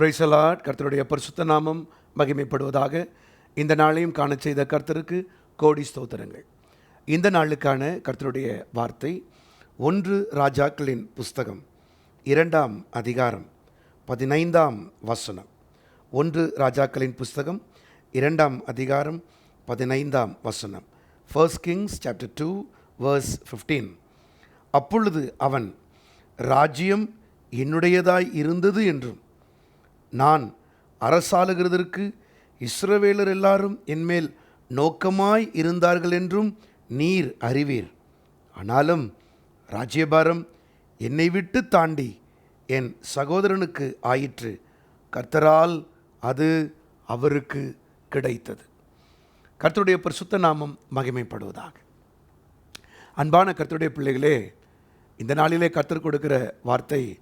பிரைசலாட் கர்த்தருடைய பரிசுத்த நாமம் மகிமைப்படுவதாக இந்த நாளையும் காண செய்த கர்த்தருக்கு கோடி ஸ்தோத்திரங்கள். இந்த நாளுக்கான கர்த்தருடைய வார்த்தை ஒன்று ராஜாக்களின் புஸ்தகம் இரண்டாம் அதிகாரம் பதினைந்தாம் வசனம். ஒன்று ராஜாக்களின் புஸ்தகம் இரண்டாம் அதிகாரம் பதினைந்தாம் வசனம். First Kings chapter two verse fifteen அப்பொழுது அவன் ராஜ்யம் என்னுடையதாய் இருந்தது என்றும் நான் அரசாளுகிறதற்கு இஸ்ரவேலர் எல்லாரும் என்மேல் நோக்கமாய் இருந்தார்கள் என்றும் நீர் அறிவீர். ஆனாலும் ராஜ்யபாரம் என்னை விட்டு தாண்டி என் சகோதரனுக்கு ஆயிற்று. கர்த்தரால் அது அவருக்கு கிடைத்தது. கர்த்தருடைய பரிசுத்த நாமம் மகிமைப்படுவதாக. அன்பான கர்த்தருடைய பிள்ளைகளே இந்த நாளிலே கர்த்தர் கொடுக்கிற வார்த்தை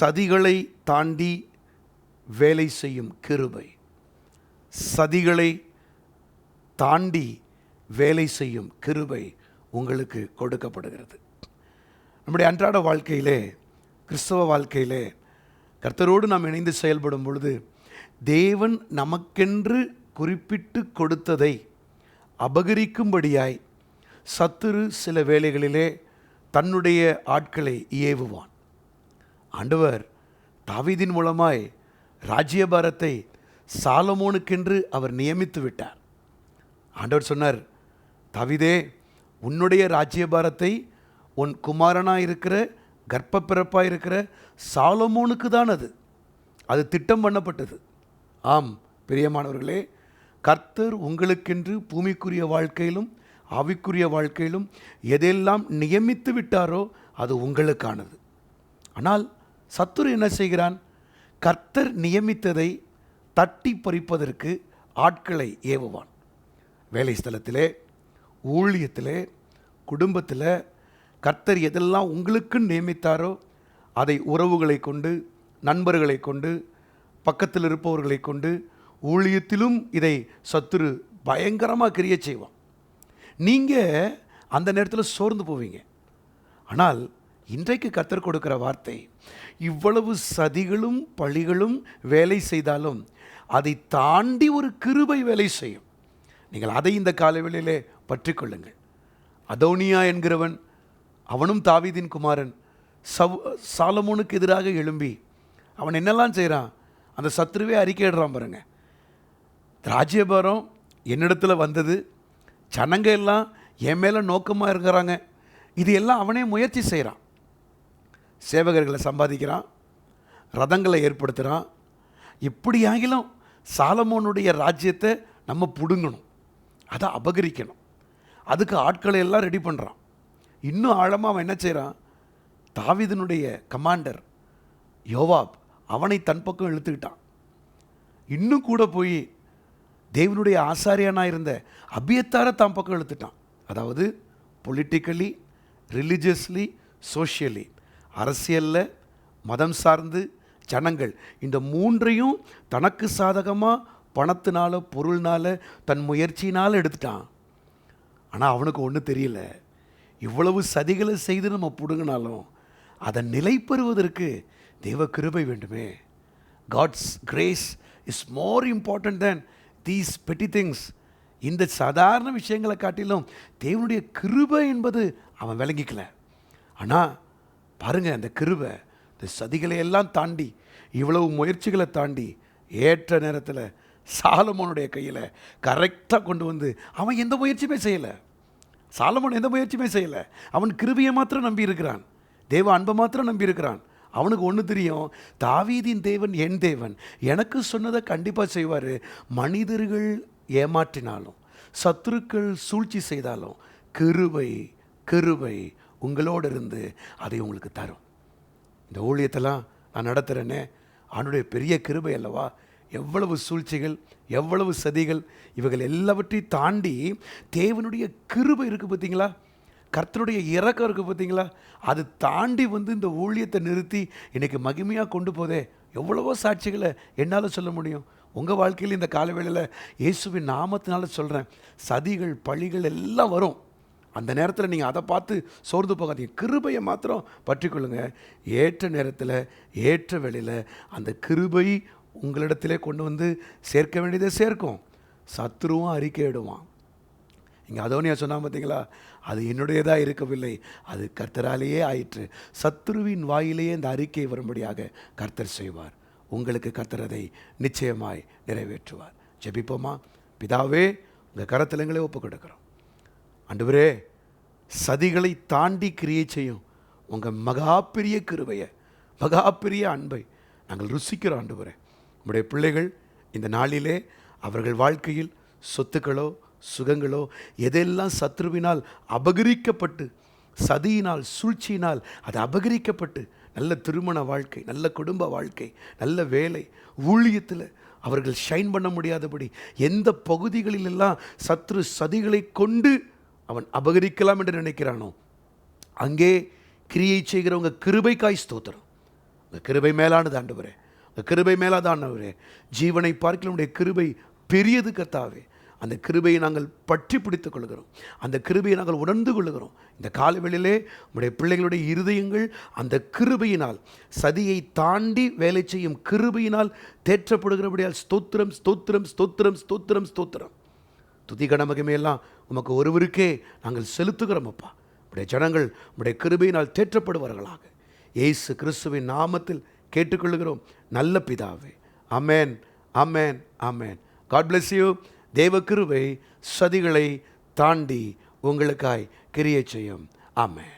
சதிகளை தாண்டி வேலை செய்யும் கிருபை. சதிகளை தாண்டி வேலை செய்யும் கிருபை உங்களுக்கு கொடுக்கப்படுகிறது. நம்முடைய அன்றாட வாழ்க்கையிலே கிறிஸ்தவ வாழ்க்கையிலே கர்த்தரோடு நாம் இணைந்து செயல்படும் பொழுது தேவன் நமக்கென்று குறிப்பிட்டு கொடுத்ததை அபகரிக்கும்படியாய் சத்துரு சில வேளைகளிலே தன்னுடைய ஆட்களை ஏவுவான். ஆண்டவர் தாவிதின் மூலமாய் ராஜ்யபாரத்தை சாலமோனுக்கென்று அவர் நியமித்து விட்டார். ஆண்டவர் சொன்னார் தவிதே உன்னுடைய ராஜ்யபாரத்தை உன் குமாரனாக இருக்கிற கர்ப்ப பிறப்பாக இருக்கிற சாலமோனுக்கு தான் அது. அது திட்டம் பண்ணப்பட்டது. ஆம் பிரியமானவர்களே கர்த்தர் உங்களுக்கென்று பூமிக்குரிய வாழ்க்கையிலும் ஆவிக்குரிய வாழ்க்கையிலும் எதெல்லாம் நியமித்து விட்டாரோ அது உங்களுக்கானது. ஆனால் சத்துரு என்ன செய்கிறான்? கர்த்தர் நியமித்ததை தட்டி பறிப்பதற்கு ஆட்களை ஏவுவான். வேலை ஸ்தலத்திலே ஊழியத்திலே குடும்பத்தில் கர்த்தர் எதெல்லாம் உங்களுக்கு நியமித்தாரோ அதை உறவுகளை கொண்டு நண்பர்களை கொண்டு பக்கத்தில் இருப்பவர்களை கொண்டு ஊழியத்திலும் இதை சத்துரு பயங்கரமாக கிரிய செய்வான். நீங்கள் அந்த நேரத்தில் சோர்ந்து போவீங்க. ஆனால் இன்றைக்கு கத்தர் கொடுக்கிற வார்த்தை இவ்வளவு சதிகளும் பழிகளும் வேலை செய்தாலும் அதை தாண்டி ஒரு கிருபை வேலை செய்யும். நீங்கள் அதை இந்த காலவெளியிலே பற்றி கொள்ளுங்கள் அதோனியா என்கிறவன் அவனும் தாவீதின் குமாரன் சவ் சாலமோனுக்கு எதிராக எழும்பி அவன் என்னெல்லாம் செய்கிறான் அந்த சத்ருவே அறிக்கையிடுறான் பாருங்க. ராஜ்யபாரம் என்னிடத்தில் வந்தது ஜனங்க எல்லாம் என் மேலே நோக்கமாக இருக்கிறாங்க. இது எல்லாம் அவனே முயற்சி செய்கிறான் சேவகர்களை சம்பாதிக்கிறான் ரதங்களை ஏற்படுத்துகிறான் எப்படியாகிலும் சாலமோனுடைய ராஜ்யத்தை நம்ம பிடுங்கணும் அதை அபகரிக்கணும். அதுக்கு ஆட்களை எல்லாம் ரெடி பண்ணுறான் இன்னும் ஆழமாக அவன் என்ன செய்கிறான் தாவிதனுடைய கமாண்டர் யோவாப் அவனை தன் பக்கம் இழுத்துக்கிட்டான். இன்னும் கூட போய் தேவனுடைய ஆசாரியனாக இருந்த அபியத்தாரை தான் பக்கம் இழுத்துட்டான். அதாவது பொலிட்டிக்கலி ரிலிஜியஸ்லி சோஷியலி அரசியலில் மதம் சார்ந்து ஜனங்கள். இந்த மூன்றையும் தனக்கு சாதகமாக பணத்தினால பொருள்னால தன் முயற்சியினால் எடுத்துட்டான். ஆனால் அவனுக்கு ஒன்றும் தெரியல. இவ்வளவு சதிகளை செய்து நம்ம பிடுங்கினாலும் அதை நிலை பெறுவதற்கு தெய்வ கிருபை வேண்டுமே. God's grace is more important than these petty things இந்த சாதாரண விஷயங்களை காட்டிலும் தேவனுடைய கிருபை என்பது அவன் விளங்கிக்கல. ஆனால் பாருங்கள் அந்த கிருவை இந்த சதிகளை எல்லாம் தாண்டி இவ்வளவு முயற்சிகளை தாண்டி ஏற்ற நேரத்தில் சாலமோனுடைய கையில் கரெக்டாக கொண்டு வந்து அவன் எந்த முயற்சியுமே செய்யலை. சாலமோன் எந்த முயற்சியுமே செய்யலை. அவன் கிருவியை மாத்திரம் நம்பி இருக்கிறான். தேவ அன்பை மாத்திரம் நம்பியிருக்கிறான் அவனுக்கு ஒன்று தெரியும் தாவீதின் தேவன் என் தேவன். எனக்கு சொன்னதை கண்டிப்பாக செய்வார். மனிதர்கள் ஏமாற்றினாலும் சத்துருக்கள் சூழ்ச்சி செய்தாலும் கிருவை கிருவை உங்களோடு இருந்து அதை உங்களுக்கு தரும். இந்த ஊழியத்தெல்லாம் நான் நடத்துகிறேனே அவனுடைய பெரிய கிருபை அல்லவா? எவ்வளவு சூழ்ச்சிகள் எவ்வளவு சதிகள் இவைகள் எல்லாவற்றையும் தாண்டி தேவனுடைய கிருபை இருக்குது பார்த்தீங்களா? கர்த்தனுடைய இறக்கம் இருக்குது பார்த்தீங்களா? அது தாண்டி வந்து இந்த ஊழியத்தை நிறுத்தி இன்றைக்கி மகிமையாக கொண்டு போதே. எவ்வளவோ சாட்சிகளை என்னால் சொல்ல முடியும். உங்கள் வாழ்க்கையில் இந்த காலவேளையில் இயேசுவின் நாமத்தினால சொல்கிறேன் சதிகள் பழிகள் எல்லாம் வரும். அந்த நேரத்தில் நீங்கள் அதை பார்த்து சோர்ந்து போகாதீங்க. கிருபையை மாத்திரம் பற்றிக்கொள்ளுங்க. ஏற்ற நேரத்தில் ஏற்ற வேளையில் அந்த கிருபை உங்களிடத்திலே கொண்டு வந்து சேர்க்க வேண்டியதை சேர்க்கும். சத்ருவும் அறிக்கையிடுவான். இங்கே அதோனியா சொன்னால் பார்த்தீங்களா அது என்னுடையதாக இருக்கவில்லை. அது கர்த்தராலேயே ஆயிற்று. சத்ருவின் வாயிலேயே இந்த அறிக்கை வரும்படியாக கர்த்தர் செய்வார். உங்களுக்கு கர்த்தர் அதை நிச்சயமாய் நிறைவேற்றுவார். ஜெபிப்போமா? பிதாவே உங்கள் கரத்தில் எங்களை ஒப்பு கொடுக்குறோம் ஆண்டவரே சதிகளை தாண்டி கிரியை செய்யும் உங்கள் மகா பெரிய கிருபையை மகா பெரிய அன்பை நாங்கள் ருசிக்கிறோம் ஆண்டவரே. உம்முடைய பிள்ளைகள் இந்த நாளிலே அவர்கள் வாழ்க்கையில் சொத்துக்களோ சுகங்களோ எதெல்லாம் சத்ருவினால் அபகரிக்கப்பட்டு சதியினால் சூழ்ச்சியினால் அது அபகரிக்கப்பட்டு நல்ல திருமண வாழ்க்கை நல்ல குடும்ப வாழ்க்கை நல்ல வேலை ஊழியத்தில் அவர்கள் ஷைன் பண்ண முடியாதபடி எந்த பகுதிகளிலெல்லாம் சத்ரு சதிகளை கொண்டு அவன் அபகரிக்கலாம் என்று நினைக்கிறானோ? அங்கே கிரியை செய்கிறவங்க கிருபைக்காய் ஸ்தோத்திரம். உங்கள் கிருபை மேலானது ஆண்டவரே. உங்கள் கிருபை மேலாதாண்டவரே ஜீவனை பார்க்கல உடைய கிருபை பெரியது கத்தாவே அந்த கிருபையை நாங்கள் பற்றி பிடித்துக் கொள்கிறோம். அந்த கிருபையை நாங்கள் உணர்ந்து கொள்கிறோம். இந்த காலவெளியிலே உடைய பிள்ளைகளுடைய இருதயங்கள் அந்த கிருபையினால் சதியை தாண்டி வேலை செய்யும் கிருபையினால் தேற்றப்படுகிறபடியால் ஸ்தோத்திரம் ஸ்தோத்திரம் ஸ்தோத்திரம் ஸ்தோத்திரம் ஸ்தோத்திரம். துதிகன மகிமையெல்லாம் உமக்கு ஒருவருக்கே நாங்கள் செலுத்துகிறோம் அப்பா உடைய ஜனங்கள் உடைய கிருபையினால் தேற்றப்படுவார்களாக. இயேசு கிறிஸ்துவின் நாமத்தில் கேட்டுக்கொள்கிறோம் நல்ல பிதாவே. அமேன் அமேன் அமேன் காட் பிளஸ் யூ தேவ கிருவை சதிகளை தாண்டி உங்களுக்காய் கிரியை செய்யும். அமேன்